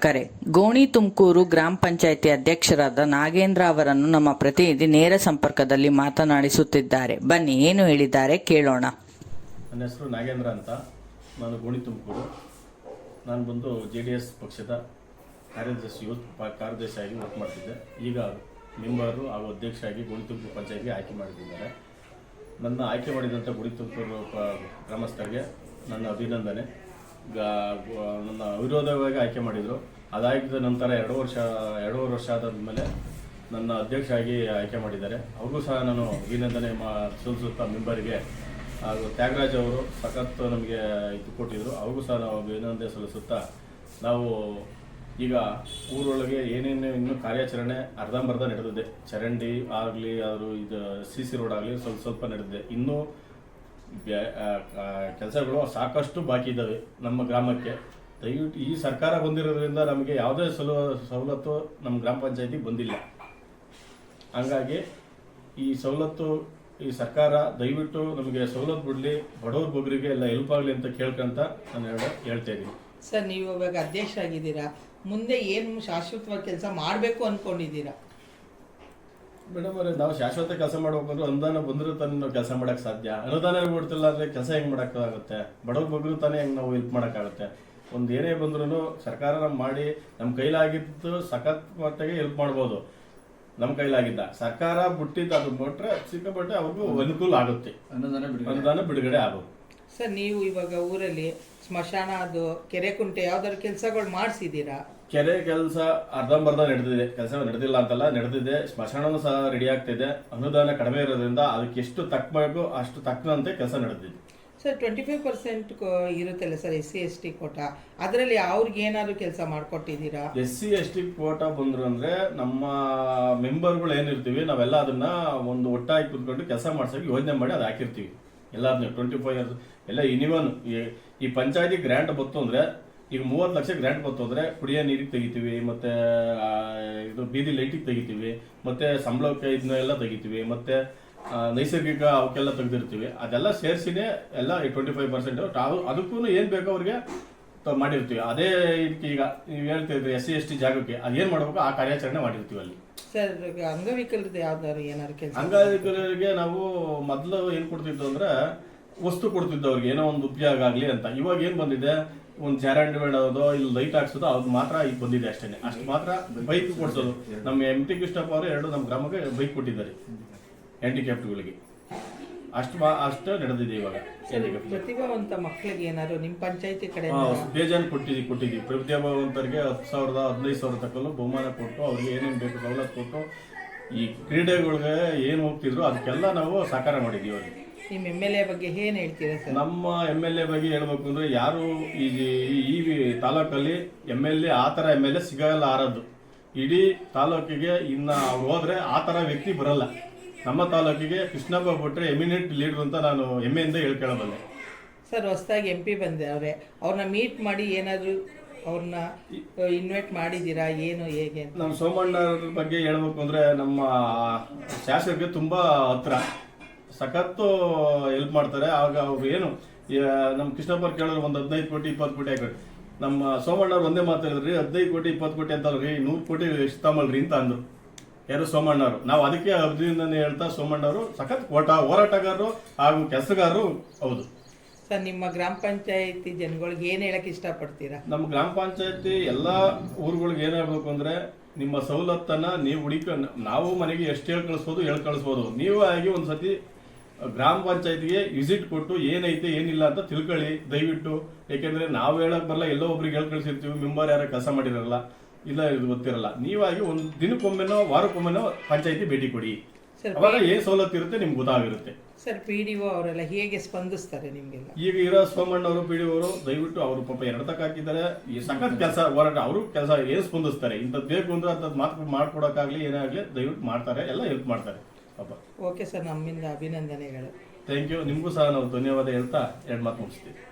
ವೀಕ್ಷಕರೇ ಗೋಣಿ ತುಮಕೂರು ಗ್ರಾಮ ಪಂಚಾಯಿತಿ ಅಧ್ಯಕ್ಷರಾದ ನಾಗೇಂದ್ರ ಅವರನ್ನು ನಮ್ಮ ಪ್ರತಿನಿಧಿ ನೇರ ಸಂಪರ್ಕದಲ್ಲಿ ಮಾತನಾಡಿಸುತ್ತಿದ್ದಾರೆ. ಬನ್ನಿ, ಏನು ಹೇಳಿದ್ದಾರೆ ಕೇಳೋಣ. ನನ್ನ ಹೆಸರು ನಾಗೇಂದ್ರ ಅಂತ. ನಾನು ಗೋಣಿ ತುಮಕೂರು. ನಾನು ಬಂದು ಜೆ ಡಿ ಎಸ್ ಪಕ್ಷದ ಕಾರ್ಯದರ್ಶಿ ಯೂತ್ ಕಾರ್ಯದರ್ಶಿಯಾಗಿ ವರ್ಕ್ ಮಾಡ್ತಿದ್ದೆ. ಈಗ ಮೆಂಬರು ಹಾಗೂ ಅಧ್ಯಕ್ಷರಾಗಿ ಗೋಣಿ ತುಮಕೂರು ಪಂಚಾಯಿತಿಗೆ ಆಯ್ಕೆ ಮಾಡಿದ್ದಾರೆ. ನನ್ನ ಆಯ್ಕೆ ಮಾಡಿದಂಥ ಗೋಣಿ ತುಮಕೂರು ಗ್ರಾಮಸ್ಥರಿಗೆ ನನ್ನ ಅಭಿನಂದನೆ. ನನ್ನ ಅವಿರೋಧವಾಗಿ ಆಯ್ಕೆ ಮಾಡಿದರು. ಅದಾಗಿದ್ದ ನಂತರ ಎರಡು ವರ್ಷ, ಎರಡೂವರೆ ವರ್ಷ ಆದಮೇಲೆ ನನ್ನ ಅಧ್ಯಕ್ಷರಾಗಿ ಆಯ್ಕೆ ಮಾಡಿದ್ದಾರೆ. ಅವ್ರಿಗೂ ಸಹ ನಾನು ಅಭಿನಂದನೆ ಮಾ, ಸಲ್ಲಿಸುತ್ತಾ ಮೆಂಬರಿಗೆ. ಹಾಗೂ ತ್ಯಾಗರಾಜ್ ಅವರು ಸಖತ್ ನಮಗೆ ಇದು ಕೊಟ್ಟಿದ್ರು. ಅವ್ರಿಗೂ ಸಹ ನಾವು ಅಭಿನಂದನೆ ಸಲ್ಲಿಸುತ್ತಾ ನಾವು ಈಗ ಊರೊಳಗೆ ಏನೇನು ಇನ್ನೂ ಕಾರ್ಯಾಚರಣೆ ಅರ್ಧಂಬರ್ಧ ನಡೆದಿದೆ. ಚರಂಡಿ ಆಗಲಿ ಅವರು ಇದು ಸಿ ಸಿ ರೋಡ್ ಆಗಲಿ ಸ್ವಲ್ಪ ಸ್ವಲ್ಪ ನಡೆದಿದೆ. ಇನ್ನೂ ಕೆಲಸಗಳು ಸಾಕಷ್ಟು ಬಾಕಿ ಇದ್ದಾವೆ ನಮ್ಮ ಗ್ರಾಮಕ್ಕೆ. ದಯವಿಟ್ಟು ಈ ಸರ್ಕಾರ ಬಂದಿರೋದ್ರಿಂದ ನಮಗೆ ಯಾವುದೇ ಸಲು, ಸವಲತ್ತು ನಮ್ಮ ಗ್ರಾಮ ಪಂಚಾಯತಿಗೆ ಬಂದಿಲ್ಲ. ಹಂಗಾಗಿ ಈ ಸವಲತ್ತು, ಈ ಸರ್ಕಾರ ದಯವಿಟ್ಟು ನಮಗೆ ಸವಲತ್ತು ಬಿಡಲಿ, ಬಡವ್ರ ಬಗ್ಗರಿಗೆ ಎಲ್ಲ ಹೆಲ್ಪ್ ಆಗಲಿ ಅಂತ ಕೇಳ್ಕೊಂತ ನಾನು ಹೇಳ ಹೇಳ್ತಾ ಇದ್ದೀನಿ. ಸರ್, ನೀವು ಇವಾಗ ಅಧ್ಯಕ್ಷ ಆಗಿದ್ದೀರಾ? ಮುಂದೆ ಏನು ಶಾಶ್ವತವಾಗಿ ಕೆಲಸ ಮಾಡಬೇಕು ಅನ್ಕೊಂಡಿದ್ದೀರಾ? ಮೇಡಮ್ ಅವರೇ ನಾವು ಶಾಶ್ವತ ಕೆಲಸ ಮಾಡ್ಬೇಕಂದ್ರೆ ಅನುದಾನ ಬಂದರೂ ತಾನೇ ನಾವು ಕೆಲಸ ಮಾಡಕ್ ಸಾಧ್ಯ. ಅನುದಾನ ಕೊಡ್ತಿಲ್ಲ ಅಂದ್ರೆ ಕೆಲಸ ಹೆಂಗ್ ಮಾಡಕ್ಕಾಗುತ್ತೆ ಬಡವ್ರ ಬಗ್ಗರು ತಾನೇ ಹೆಂಗ್ ನಾವು ಹೆಲ್ಪ್ ಮಾಡಕ್ಕಾಗುತ್ತೆ ಒಂದು ಏನೇ ಬಂದ್ರೂ ಸರ್ಕಾರ ನಮ್ ಮಾಡಿ ನಮ್ಮ ಕೈಲಾಗಿದ್ದು ಸಖತ್ ಮಟ್ಟಿಗೆ ಹೆಲ್ಪ್ ಮಾಡ್ಬೋದು. ನಮ್ಮ ಕೈಲಾಗಿದ್ದ. ಸರ್ಕಾರ ಬಿಟ್ಟಿದ್ದು ಅದು ಬಿಟ್ರೆ ಸಿಕ್ಕಾಪಟ್ಟೆ ಅವ್ರಿಗೂ ಅನುಕೂಲ ಆಗುತ್ತೆ. ಅನುದಾನ ಬಿಡುಗಡೆ ಆಗುತ್ತೆ. ಸರ್ ನೀವು ಇವಾಗ ಊರಲ್ಲಿ ಸ್ಮಶಾನ ಅದು ಕೆರೆ ಕುಂಟೆ ಯಾವ್ದಾದ್ರು ಕೆಲಸಗಳು ಮಾಡಿಸಿದ್ದೀರಾ? ಕೆರೆ ಕೆಲಸ ಅರ್ಧಂಬರ್ಧ ನಡೆದಿದೆ. ಕೆಲಸ ನಡೆದಿಲ್ಲ ಅಂತಲ್ಲ ನಡೆದಿದೆ. ಸ್ಮಶಾನನೂ ಸಹ ರೆಡಿ ಆಗ್ತಿದೆ. ಅನುದಾನ ಕಡಿಮೆ ಇರೋದ್ರಿಂದ ಅದಕ್ಕೆ ಎಷ್ಟು ತಕ್ಕಬೇಕು ಅಷ್ಟು ತಕ್ಕಂತೆ ಕೆಲಸ ನಡೆದಿದೆ. ಸರ್ ಟ್ವೆಂಟಿ ಫೈವ್ ಪರ್ಸೆಂಟ್ ಇರುತ್ತಲ್ಲ sir S C S T quota? ಅದರಲ್ಲಿ ಅವ್ರಿಗೆ ಏನಾದ್ರು ಕೆಲಸ ಮಾಡಿಕೊಟ್ಟಿದ್ದೀರಾ? S C S T quota ಬಂದ್ರು ಅಂದ್ರೆ ನಮ್ಮ ಮೆಂಬರ್ಗಳು ಏನಿರ್ತೀವಿ ನಾವೆಲ್ಲ ಅದನ್ನ ಒಂದು ಒಟ್ಟಾಗಿ ಕುತ್ಕೊಂಡು ಕೆಲಸ ಮಾಡ್ಸೋಕೆ ಯೋಜನೆ ಮಾಡಿ ಅದು ಹಾಕಿರ್ತೀವಿ. ಎಲ್ಲಾದ್ನ ಟ್ವೆಂಟಿ ಫೈವ್ ಇಯರ್ಸ್ ಎಲ್ಲ ಇನಿವನ್ ಈ ಪಂಚಾಯತಿ ಗ್ರ್ಯಾಂಟ್ ಬತ್ತು ಅಂದರೆ, ಈಗ ಮೂವತ್ತು ಲಕ್ಷ ಗ್ರ್ಯಾಂಟ್ ಬತ್ತು ಅಂದರೆ, ಕುಡಿಯೋ ನೀರಿಗೆ ತೆಗಿತೀವಿ, ಮತ್ತು ಇದು ಬೀದಿ ಲೈಟಿಗೆ ತೆಗಿತೀವಿ, ಮತ್ತು ಸಂಬಳಕ್ಕೆ ಇದನ್ನ ಎಲ್ಲ ತೆಗಿತೀವಿ, ಮತ್ತು ನೈಸರ್ಗಿಕ ಅವಕ್ಕೆಲ್ಲ ತೆಗೆದಿರ್ತೀವಿ. ಅದೆಲ್ಲ ಸೇರಿಸಿನೇ ಎಲ್ಲ ಈ ಟ್ವೆಂಟಿ ಫೈವ್ ಪರ್ಸೆಂಟ್ ಅದಕ್ಕೂ ಏನು ಬೇಕೋ ಅವ್ರಿಗೆ ಮಾಡಿರ್ತೀವಿ. ಅದೇ ಇದಕ್ಕೆ ಈಗ ನೀವು ಹೇಳ್ತಿದ್ರಿ ಎಸ್ ಸಿ ಎಸ್ ಟಿ ಜಾಗಕ್ಕೆ. ಅದೇನು ಮಾಡಬೇಕು? ಆ ಕಾರ್ಯಾಚರಣೆ ಮಾಡಿರ್ತೀವಿ ಅಲ್ಲಿ. ಸರ್ ಅಂಗವಿಕಲರದ್ದು ಯಾವ್ದಾದ್ರು ಏನಾದ್ರು ಕೆಲಸ ಅಂಗವಿಕಲರಿಗೆ ನಾವು ಮೊದಲು ಏನು ಕೊಡ್ತಿದ್ದು ಅಂದ್ರೆ ವಸ್ತು ಕೊಡ್ತಿದ್ದು ಅವ್ರಿಗೆ ಏನೋ ಒಂದು ಉಪಯೋಗ ಆಗಲಿ ಅಂತ. ಇವಾಗ ಏನು ಬಂದಿದೆ? ಒಂದು ಜಾರಂಡಿ ಬೇಡೋದು ಇಲ್ಲಿ ಲೈಟ್ ಹಾಕ್ಸೋದು ಅವ್ರು ಮಾತ್ರ ಈಗ ಬಂದಿದೆ ಅಷ್ಟೇ ಅಷ್ಟು ಮಾತ್ರ ಬೈಕ್ ಕೊಡ್ಸೋದು. ನಮ್ಮ ಎಂ ಟಿ ಕೃಷ್ಣಪ್ಪ ಅವರು ಎರಡು ನಮ್ಮ ಗ್ರಾಮಕ್ಕೆ ಬೈಕ್ ಕೊಟ್ಟಿದ್ದಾರೆ. ಹ್ಯಾಂಡಿಕ್ಯಾಪ್ಟ್ಗಳಿಗೆ ಅಷ್ಟು ಮಾ ಅಷ್ಟು ನಡೆದಿದೆ ಇವಾಗ. ಪ್ರತಿಭಾವಂತ ಮಕ್ಕಳಿಗೆ ಏನಾದ್ರು ನಿಮ್ಮ ಪಂಚಾಯತಿ ಕಡೆ ಬೇಜಾನ್ ಕೊಟ್ಟಿದ್ದೀವಿ ಕೊಟ್ಟಿದ್ದೀವಿ. ಪ್ರತಿಭಾವಂತರಿಗೆ ಹತ್ತು ಸಾವಿರದ ಹದಿನೈದು ಸಾವಿರ ತಕ್ಕಲು ಬಹುಮಾನ ಕೊಟ್ಟು ಅವ್ರಿಗೆ ಏನೇನು ಬೇಕು ಸವಲತ್ತು ಕೊಟ್ಟು ಈ ಕ್ರೀಡೆಗಳಿಗೆ ಏನು ಹೋಗ್ತಿದ್ರು ಅದಕ್ಕೆಲ್ಲ ನಾವು ಸಹಕಾರ ಮಾಡಿದ್ದೀವಿ ಅವ್ರಿಗೆ. ನಿಮ್ಮ ಎಂ ಎಲ್ ಎ ಬಗ್ಗೆ ಏನು ಹೇಳ್ತೀರಾ ಸರ್? ನಮ್ಮ ಎಂ ಎಲ್ ಎ ಬಗ್ಗೆ ಹೇಳ್ಬೇಕು ಅಂದ್ರೆ ಯಾರು ಈ ಈ ತಾಲೂಕಲ್ಲಿ ಎಂ ಎಲ್ ಎ ಆ ಥರ ಎಂ ಎಲ್ ಎ ಸಿಗಲ್ಲ ಆರದ್ದು. ಇಡೀ ತಾಲೂಕಿಗೆ ಇನ್ನು ಹೋದ್ರೆ ಆ ಥರ ವ್ಯಕ್ತಿ ಬರಲ್ಲ. ನಮ್ಮ ತಾಲೂಕಿಗೆ ಕೃಷ್ಣಪ್ಪ ಭಟ್ರೆ ಎಮಿನೆಂಟ್ ಲೀಡರ್ ಅಂತ ನಾನು ಹೆಮ್ಮೆಯಿಂದ ಹೇಳ್ಕೊಳ್ಳಬಲ್ಲೆ. ಸರ್ ಹೊಸದಾಗಿ ಎಂ ಪಿ ಬಂದವ್ರೆ ಅವ್ರನ್ನ ಮೀಟ್ ಮಾಡಿ ಏನಾದರೂ ಅವ್ರನ್ನ ಇನ್ವೈಟ್ ಮಾಡಿದ್ದೀರಾ? ಏನು ಹೇಗೆ ಅಂತ? ನಮ್ಮ ಸೋಮಣ್ಣರ ಬಗ್ಗೆ ಹೇಳ್ಬೇಕು ಅಂದರೆ ನಮ್ಮ ಶಾಸಕರಿಗೆ ತುಂಬ ಹತ್ರ. ಸಖತ್ತು ಹೆಲ್ಪ್ ಮಾಡ್ತಾರೆ. ಆಗ ಅವ್ರು ಏನು ನಮ್ಮ ಕೃಷ್ಣಪ್ಪ ಕೇಳೋರು ಒಂದು ಹದಿನೈದು ಕೋಟಿ ಇಪ್ಪತ್ತು ಕೋಟಿ ಹಾಕಿ ನಮ್ಮ ಸೋಮಣ್ಣವ್ರು ಒಂದೇ ಮಾತಾಡಿದ್ರಿ ಹದಿನೈದು ಕೋಟಿ ಇಪ್ಪತ್ತು ಕೋಟಿ ಅಂತಲ್ರಿ ನೂರು ಕೋಟಿ ಇಷ್ಟಮಲ್ರಿ ಅಂತ ಅಂದ್ರು. ಯಾರು ಸೋಮಣ್ಣವರು? ನಾವು ಅದಕ್ಕೆ ಅಭಿನಂದನೆ ಹೇಳ್ತಾ ಸೋಮಣ್ಣವರು ಸಖತ್ ಓಟ ಹೋರಾಟಗಾರರು ಹಾಗೂ ಕೆಲಸಗಾರರು ಹೌದು. ಸರ್ ನಿಮ್ಮ ಗ್ರಾಮ ಪಂಚಾಯತಿ ಜನಗಳಿಗೆ ಏನು ಹೇಳಕ್ ಇಷ್ಟಪಡ್ತೀರಾ? ನಮ್ಮ ಗ್ರಾಮ ಪಂಚಾಯತಿ ಎಲ್ಲಾ ಊರುಗಳಿಗೆ ಏನಾಗಬೇಕು ಹೇಳ್ಬೇಕು ಅಂದ್ರೆ ನಿಮ್ಮ ಸವಲತ್ತನ್ನ ನೀವು ಹುಡುಕ ನಾವು ಮನೆಗೆ ಎಷ್ಟು ಹೇಳಿ ಕಳಿಸ್ಬೋದು ಹೇಳಿ ಕಳಿಸ್ಬೋದು. ನೀವು ಆಗಿ ಒಂದ್ಸತಿ ಗ್ರಾಮ ಪಂಚಾಯತಿಗೆ ವಿಸಿಟ್ ಕೊಟ್ಟು ಏನೈತೆ ಏನಿಲ್ಲ ಅಂತ ತಿಳ್ಕೊಳ್ಳಿ ದಯವಿಟ್ಟು. ಯಾಕೆಂದ್ರೆ ನಾವು ಹೇಳಕ್ ಬರಲ್ಲ ಎಲ್ಲೋ ಒಬ್ರಿಗೆ ಹೇಳ್ ಕಳಿಸಿರ್ತೀವಿ ಮೆಂಬರ್ ಯಾರು ಕೆಲಸ ಮಾಡಿರಲ್ಲ. ಇಲ್ಲ ಇದು ಗೊತ್ತಿರಲ್ಲ. ನೀವಾಗಿ ಒಂದು ದಿನಕ್ಕೊಮ್ಮೆನೋ ವಾರಕ್ಕೊಮ್ಮೆನೋ ಪಂಚಾಯತಿ ಭೇಟಿ ಕೊಡಿ. ಅವಾಗ ಏನ್ ಸವಲತ್ತು ಇರುತ್ತೆ ನಿಮ್ಗೆ ಗೊತ್ತಾಗಿರುತ್ತೆ. ಸರ್ ಪಿ ಡಿ ಒ ಅವರೆಲ್ಲ ಹೇಗೆ ಸ್ಪಂದಿಸ್ತಾರೆ ನಿಮಗೆ ಈಗ ಇರೋ ಸೋಮಣ್ಣವರು ಪಿ ಡಿ ಅವರು ದಯವಿಟ್ಟು ಅವರು ಪಾಪ ಎರಡು ತಕ್ಕ ಹಾಕಿದ್ದಾರೆ. ಈ ಸಖತ್ ಕೆಲಸ ಹೋರಾಟ ಅವರು ಕೆಲಸ ಏನು ಸ್ಪಂದಿಸ್ತಾರೆ? ಇಂಥದ್ದು ಬೇಕು ಅಂದ್ರೆ ಅಂಥದ್ದು ಮಾತು ಮಾಡ್ಕೊಡಕ್ಕಾಗ್ಲಿ ಏನಾಗ್ಲಿ ದಯವಿಟ್ಟು ಮಾಡ್ತಾರೆ ಎಲ್ಲ ಹೆಲ್ಪ್ ಮಾಡ್ತಾರೆ. ಪಾಪ. ಓಕೆ ಸರ್ ನಮ್ಮಿಂದ ಅಭಿನಂದನೆಗಳು. ಥ್ಯಾಂಕ್ ಯು ನಿಮಗೂ ಸಹ ನಾವು ಧನ್ಯವಾದ ಹೇಳ್ತಾ ಎರಡು ಮಾತು ಮುಗಿಸ್ತೀವಿ.